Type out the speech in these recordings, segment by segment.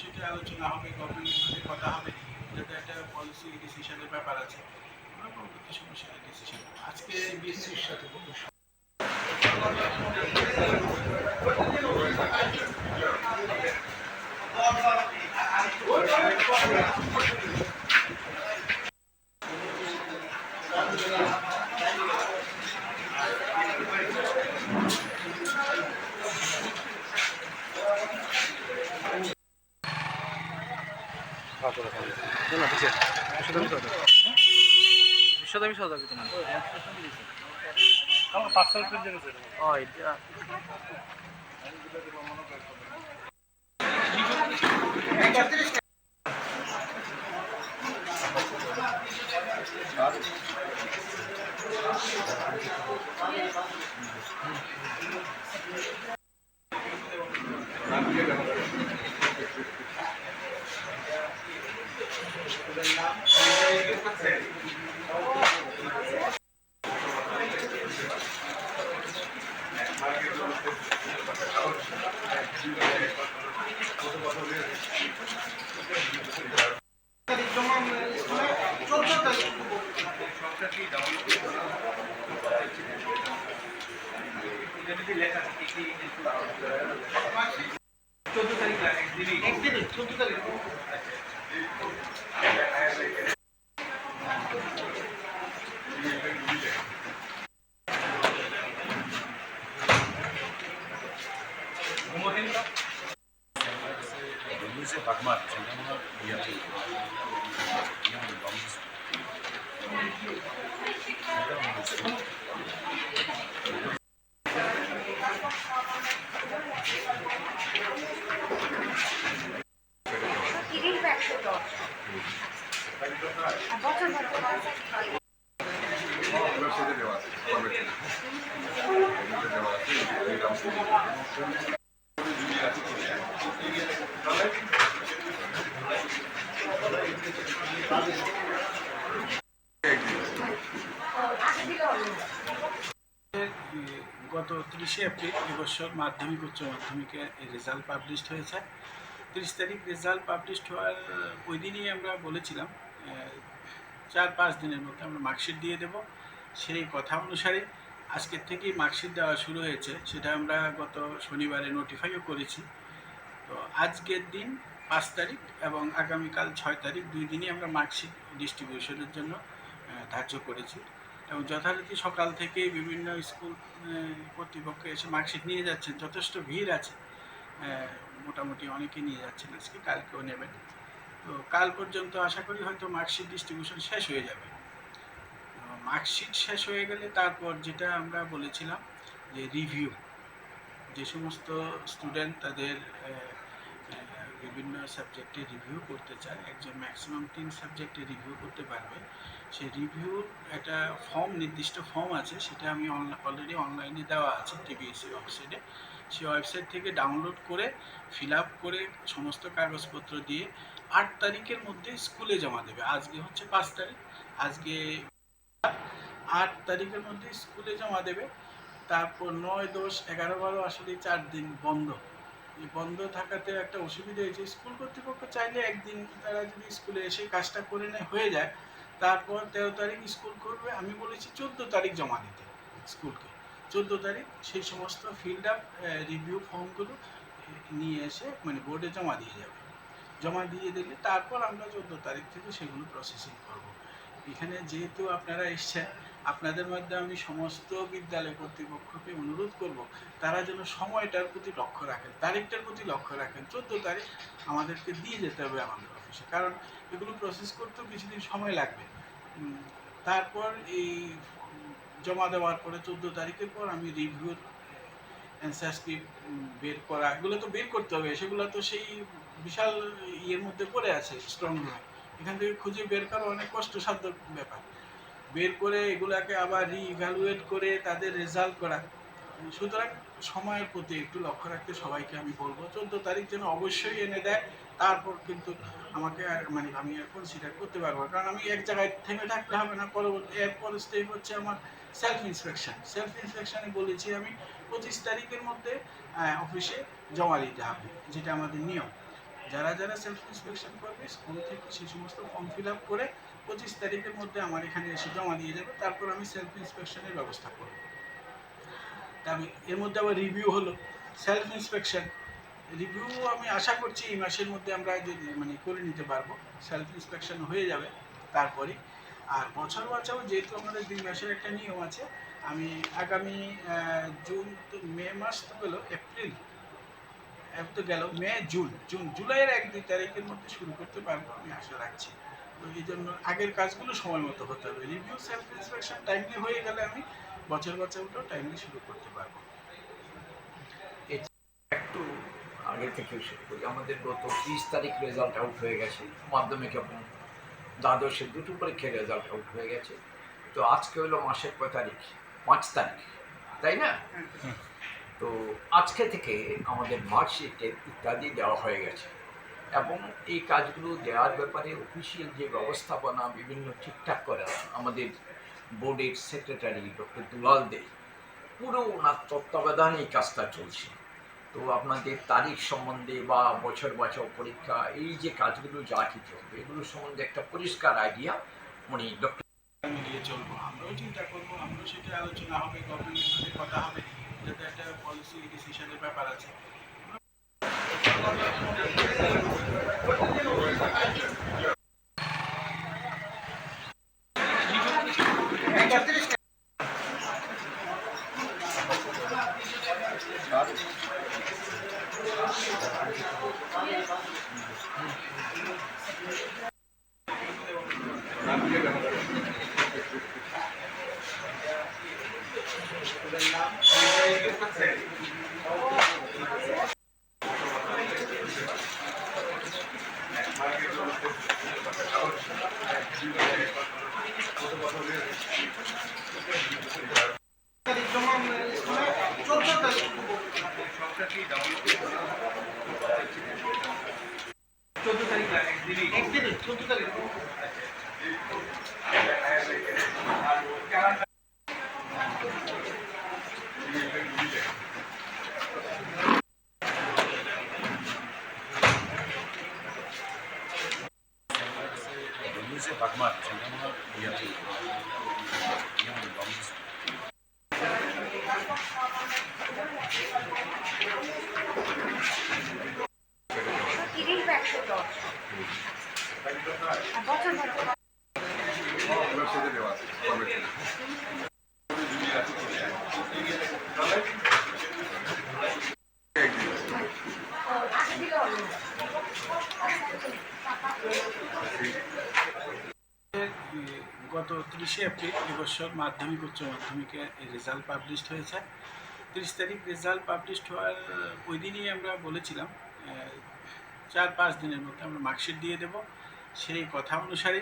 সেটা আলোচনা হবে গভর্নমেন্টের সাথে কথা হবে, যাতে একটা পলিসি ডিসিশনের ব্যাপার আছে। আমরা পরবর্তী সমস্যা ডিসিশন আজকে বিএসসির সাথে তোমার আমার পার্সেল প্রিন্ট আছে ও এটা Thank you. গত তিরিশে এপ্রিল এবছর মাধ্যমিক উচ্চ মাধ্যমিকের রেজাল্ট পাবলিশড হয়েছে। তিরিশ তারিখ রেজাল্ট পাবলিশড হওয়ার, ওই দিনই আমরা বলেছিলাম চার পাঁচ দিনের মধ্যে আমরা মার্কশিট দিয়ে দেব। সেই কথা অনুসারে আজকের থেকেই মার্কশিট দেওয়া শুরু হয়েছে। সেটা আমরা গত শনিবারে নোটিফাইও করেছি। তো আজকের দিন পাঁচ তারিখ এবং আগামীকাল ছয় তারিখ দুই দিনই আমরা মার্কশিট ডিস্ট্রিবিউশনের জন্য ধার্য করেছি। এবং যথারীতি সকাল থেকেই বিভিন্ন স্কুল কর্তৃপক্ষ এসে মার্কশিট নিয়ে যাচ্ছেন। যথেষ্ট ভিড় আছে। মোটামুটি অনেকে নিয়ে যাচ্ছেন আজকে, কালকেও নেবেন। তো কাল পর্যন্ত আশা করি হয়তো মার্কশিট ডিস্ট্রিবিউশন শেষ হয়ে যাবে। মার্কশিট শেষ হয়ে গেলে তারপর যেটা আমরা বলেছিলাম যে রিভিউ, যে সমস্ত স্টুডেন্ট তাদের বিভিন্ন সাবজেক্টে রিভিউ করতে চায়। একজন ম্যাক্সিমাম তিন সাবজেক্টে রিভিউ করতে পারবে। সেই রিভিউর একটা ফর্ম নির্দিষ্ট ফর্ম আছে, সেটা আমি অলরেডি অনলাইনে দেওয়া আছে টিবিএসসি ওয়েবসাইটে সেই ওয়েবসাইট থেকে ডাউনলোড করে ফিল করে সমস্ত কাগজপত্র দিয়ে আট তারিখের মধ্যে স্কুলে জমা দেবে। আজকে হচ্ছে পাঁচ তারিখ। আজকে আট তারিখের মধ্যে স্কুলে জমা দেবে। তারপর নয়, দশ, এগারো, বারো আসলে চার দিন বন্ধ। বন্ধ থাকাতে একটা অসুবিধা হয়েছে। স্কুল কর্তৃপক্ষ চাইলে একদিন তারা যদি স্কুলে এসে কাজটা করে নেয়, হয়ে যায়, তারপর তেরো তারিখ স্কুল করবে। আমি বলেছি চোদ্দ তারিখ জমা দিতে স্কুলকে। চোদ্দ তারিখ সেই সমস্ত ফিল্ড আপ রিভিউ ফর্মগুলো নিয়ে এসে মানে বোর্ডে জমা দিয়ে যাবে। জমা দিয়ে দিলে তারপর আমরা চোদ্দ তারিখ থেকে সেগুলো প্রসেসিং করব। এখানে যেহেতু আপনারা এসছেন আপনাদের মধ্যে আমি সমস্ত বিদ্যালয় কর্তৃপক্ষকে অনুরোধ করব, তারা যেন সময়টার প্রতি লক্ষ্য রাখেন, তারিখটার প্রতি লক্ষ্য রাখেন। চোদ্দ তারিখ আমাদেরকে দিয়ে যেতে হবে আমাদের অফিসে কারণ এগুলো প্রসেস করতেও কিছুদিন সময় লাগবে। তারপর এই জমা দেওয়ার পরে চোদ্দ তারিখের পর আমি রিভিউর অ্যান্সার স্ক্রিপ্ট বের করা, এগুলো তো বের করতে হবে, সেগুলো তো সেই বিশাল ইয়ের মধ্যে পড়ে আছে স্ট্রং এখান থেকে খুঁজে বের করা অনেক কষ্টসাধ্য ব্যাপার। বের করে এগুলাকে আবার রিইভ্যালুয়েট করে তাদের রেজাল্ট করা। সুতরাং সময়ের প্রতি একটু লক্ষ্য রাখতে সবাইকে আমি বলব, চোদ্দ তারিখ যেন অবশ্যই এনে দেয়, তারপর কিন্তু আমাকে আর মানে আমি আর কনসিডার করতে পারব। কারণ আমি এক জায়গায় থেমে থাকতে হবে না, পরবর্তী, এরপর স্টেপ হচ্ছে আমার সেলফ ইন্সপেকশন সেলফ ইন্সপেকশনে বলেছি আমি, পঁচিশ তারিখের মধ্যে অফিসে জমা দিতে হবে, যেটা আমাদের নিয়ম। যারা যারা সেলফ ইন্সপেকশন করবে স্কুল থেকে সেই সমস্ত ফর্ম ফিল আপ করে পঁচিশ তারিখের মধ্যে আমার এখানে এসে জমা দিয়ে যাবে, তারপর আমি সেলফ ইন্সপেকশনের ব্যবস্থা করব। আমি, এর মধ্যে আবার রিভিউ হলো সেলফ ইন্সপেকশন রিভিউ আমি আশা করছি এই মাসের মধ্যে আমরা যদি মানে করে নিতে পারব সেলফ ইন্সপেকশন হয়ে যাবে তারপরে আর বছর বাঁচাও যেহেতু আমাদের দুই মাসের একটা নিয়ম আছে, আমি আগামী জুন তো, মে মাস তো গেল এপ্রিল তো গেল, মে, জুন জুন, জুলাইয়ের এক দুই তারিখের মধ্যে শুরু করতে পারব, আমি আশা রাখছি। তো এই জন্য আগের কাজগুলো সময় মতো হতে হবে। রিভিউ সেলফ ইন্সপেকশন টাইমলি হয়ে গেলে আমি বছর টাইমলি শুরু করতে পারব। একটু আগে থেকে শুরু করি। আমাদের গত ত্রিশ তারিখ রেজাল্ট আউট হয়ে গেছে। মাধ্যমিক এবং দ্বাদশের দুটো পরীক্ষার রেজাল্ট আউট হয়ে গেছে। তো আজকে হলো মাসের কয় তারিখ? পাঁচ তারিখ তাই না? তো আজকে থেকে আমাদের মার্কশিটের ইত্যাদি দেওয়া হয়ে গেছে। এবং এই কাজগুলো দেওয়ার ব্যাপারে অফিসিয়াল যে ব্যবস্থাপনা বিভিন্ন ঠিকঠাক করা আমাদের বোর্ডের সেক্রেটারি ডক্টর দুলাল দে, পুরো ওনার তত্ত্বাবধানে এই কাজটা চলছে। তো আপনাদের তারিখ সম্বন্ধে বা বছর বছর পরীক্ষা, এই যে কাজগুলো যা কিছু হবে এগুলো সম্বন্ধে একটা পরিষ্কার আইডিয়া উনি ডক্টর মিলিয়ে চলবো। আমরাও চিন্তা করব, আমরাও সেটা আলোচনা হবে গভর্নমেন্টের সাথে কথা হবে, যাতে একটা পলিসি ডিসিশনের ব্যাপার আছে। নিউজে বাগমার চন্দ্রমোহন ইয়াতে ইয়ে মানে লঞ্চ তিরিশ বা একশো দশ আর বছর বছর ওয়েবসাইটে দেওয়া আছে আগে দিলে হবে এর, এ, গত তিরিশে এপ্রিল এবছর মাধ্যমিক উচ্চ মাধ্যমিকের রেজাল্ট পাবলিশড হয়েছে। তিরিশ তারিখ রেজাল্ট পাবলিশড হওয়ার, ওই দিনই আমরা বলেছিলাম চার পাঁচ দিনের মধ্যে আমরা মার্কশিট দিয়ে দেব। সেই কথা অনুসারে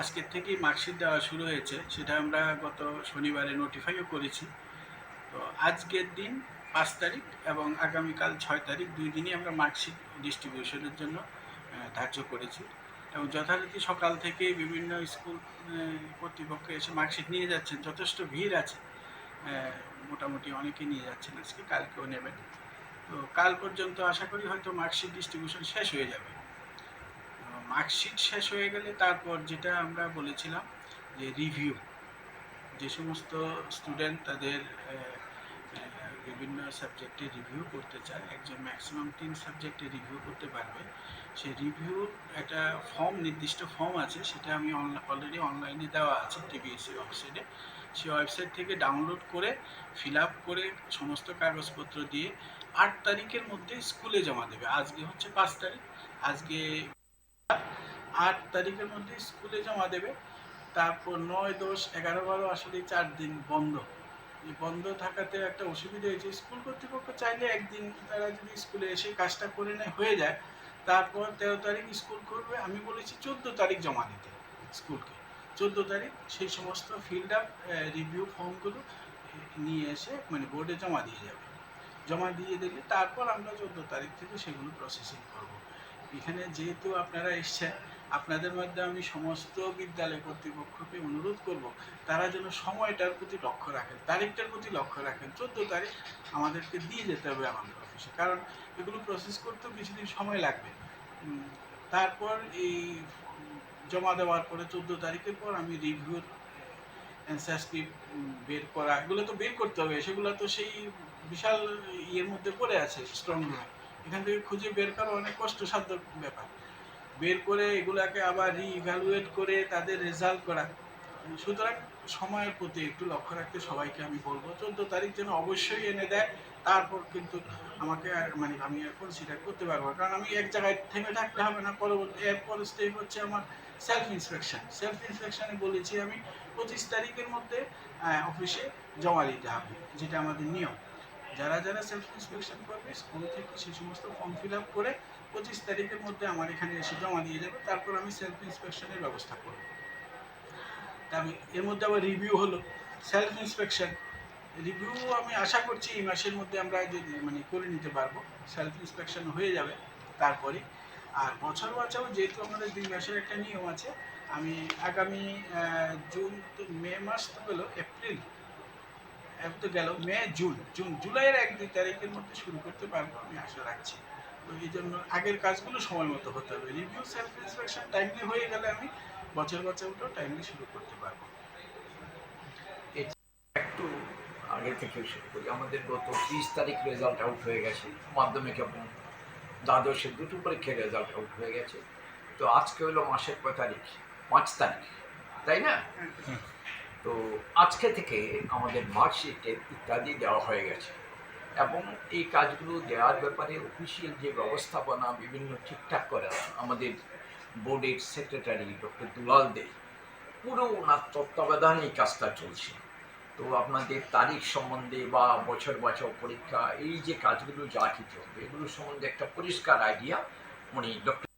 আজকের থেকেই মার্কশিট দেওয়া শুরু হয়েছে, সেটা আমরা গত শনিবারে নোটিফাইও করেছি। তো আজকের দিন পাঁচ তারিখ এবং আগামীকাল ছয় তারিখ দুই দিনই আমরা মার্কশিট ডিস্ট্রিবিউশনের জন্য ধার্য করেছি। এবং যথারীতি সকাল থেকে বিভিন্ন স্কুল কর্তৃপক্ষ এসে মার্কশিট নিয়ে যাচ্ছেন। যথেষ্ট ভিড় আছে। মোটামুটি অনেকে নিয়ে যাচ্ছেন আজকে, কালকেও নেবেন। তো কাল পর্যন্ত আশা করি হয়তো মার্কশিট ডিস্ট্রিবিউশন শেষ হয়ে যাবে। মার্কশিট শেষ হয়ে গেলে তারপর যেটা আমরা বলেছিলাম যে রিভিউ, যে সমস্ত স্টুডেন্ট তাদের বিভিন্ন সাবজেক্টে রিভিউ করতে চায়। একজন ম্যাক্সিমাম তিন সাবজেক্টে রিভিউ করতে পারবে। সেই রিভিউ একটা ফর্ম নির্দিষ্ট ফর্ম আছে, সেটা আমি অলরেডি অনলাইনে দেওয়া আছে টিবিএসসি ওয়েবসাইটে সেই ওয়েবসাইট থেকে ডাউনলোড করে ফিল আপ করে, সমস্ত কাগজপত্র দিয়ে আট তারিখের মধ্যে স্কুলে জমা দেবে। আজকে হচ্ছে পাঁচ তারিখ। আজকে আট তারিখের মধ্যে স্কুলে জমা দেবে। তারপর নয়, দশ, এগারো, বারো আসলে চার দিন বন্ধ। বন্ধ থাকাতে একটা অসুবিধা হয়েছে। স্কুল কর্তৃপক্ষ চাইলে একদিন তারা যদি স্কুলে এসে কাজটা করে নেয়, হয়ে যায়, তারপর তেরো তারিখ স্কুল করবে। আমি বলেছি চোদ্দ তারিখ জমা দিতে স্কুলকে। চোদ্দ তারিখ সেই সমস্ত ফিল্ড আপ রিভিউ ফর্মগুলো নিয়ে এসে মানে বোর্ডে জমা দিয়ে যাবে। জমা দিয়ে দিলে তারপর আমরা চোদ্দ তারিখ থেকে সেগুলো প্রসেসিং করব। এখানে যেহেতু আপনারা এসছেন আপনাদের মধ্যে আমি সমস্ত বিদ্যালয় কর্তৃপক্ষকে অনুরোধ করব, তারা যেন সময়টার প্রতি লক্ষ্য রাখেন, তারিখটার প্রতি লক্ষ্য রাখেন। চোদ্দ তারিখ আমাদেরকে দিয়ে যেতে হবে আমাদের অফিসে কারণ এগুলো প্রসেস করতেও কিছুদিন সময় লাগবে। তারপর এই জমা দেওয়ার পরে চোদ্দ তারিখের পর আমি রিভিউর অ্যান্সার স্ক্রিপ্ট বের করা, এগুলো তো বের করতে হবে, সেগুলো তো সেই বিশাল ইয়ের মধ্যে পড়ে আছে স্ট্রং এখান থেকে খুঁজে বের করা অনেক কষ্টসাধ্য ব্যাপার। বের করে এগুলাকে আবার রিইভ্যালুয়েট করে তাদের রেজাল্ট করা। সুতরাং সময়ের প্রতি একটু লক্ষ্য রাখতে সবাইকে আমি বলব, চোদ্দ তারিখ যেন অবশ্যই এনে দেয়, তারপর কিন্তু আমাকে আর মানে আমি আর কনসিডার করতে পারব। কারণ আমি এক জায়গায় থেমে থাকতে হবে না, পরবর্তী, এরপর স্টেপ হচ্ছে আমার সেলফ ইন্সপেকশন সেলফ ইন্সপেকশনে বলেছি আমি, পঁচিশ তারিখের মধ্যে অফিসে জমা দিতে হবে, যেটা আমাদের নিয়ম। যারা যারা সেলফ ইন্সপেকশন করবে স্কুল থেকে সেই সমস্ত ফর্ম ফিল আপ করে পঁচিশ তারিখের মধ্যে আমার এখানে এসে জমা দিয়ে যাবে, তারপর আমি সেলফ ইন্সপেকশনের ব্যবস্থা করব। আমি, এর মধ্যে আবার রিভিউ হলো সেলফ ইন্সপেকশন রিভিউ আমি আশা করছি এই মাসের মধ্যে আমরা যদি মানে করে নিতে পারব সেলফ ইন্সপেকশন হয়ে যাবে তারপরে। আর বছর বছর যেহেতু আমাদের দুই মাসের একটা নিয়ম আছে, আমি আগামী জুন তো, মে মাস তো গেলো এপ্রিল তো গেল, মে, জুন জুন, জুলাইয়ের এক দুই তারিখের মধ্যে শুরু করতে পারব, আমি আশা রাখছি। তো এই জন্য আগের কাজগুলো সময় মতো হতে হবে। রিভিউ সেলফ ইন্সপেকশন টাইমলি হয়ে গেলে আমি বছর বছর বছরটাও টাইমলি শুরু করতে পারব। একটু আগে থেকে শুরু করি। আমাদের গত ত্রিশ তারিখ রেজাল্ট আউট হয়ে গেছে। মাধ্যমিক এবং দ্বাদশের দুটো পরীক্ষার রেজাল্ট আউট হয়ে গেছে। তো আজকে হলো মাসের কয় তারিখ? পাঁচ তারিখ তাই না? তো আজকে থেকে আমাদের মার্কশিটের ইত্যাদি দেওয়া হয়ে গেছে। এবং এই কাজগুলো দেওয়ার ব্যাপারে অফিসিয়াল যে ব্যবস্থাপনা বিভিন্ন ঠিকঠাক করা আমাদের বোর্ডের সেক্রেটারি ডক্টর দুলাল দে, পুরো ওনার তত্ত্বাবধানে এই কাজটা চলছে। তো আপনাদের তারিখ সম্বন্ধে বা বছর বছর পরীক্ষা, এই যে কাজগুলো যা কিছু হবে এগুলো সম্বন্ধে একটা পরিষ্কার আইডিয়া উনি ডক্টর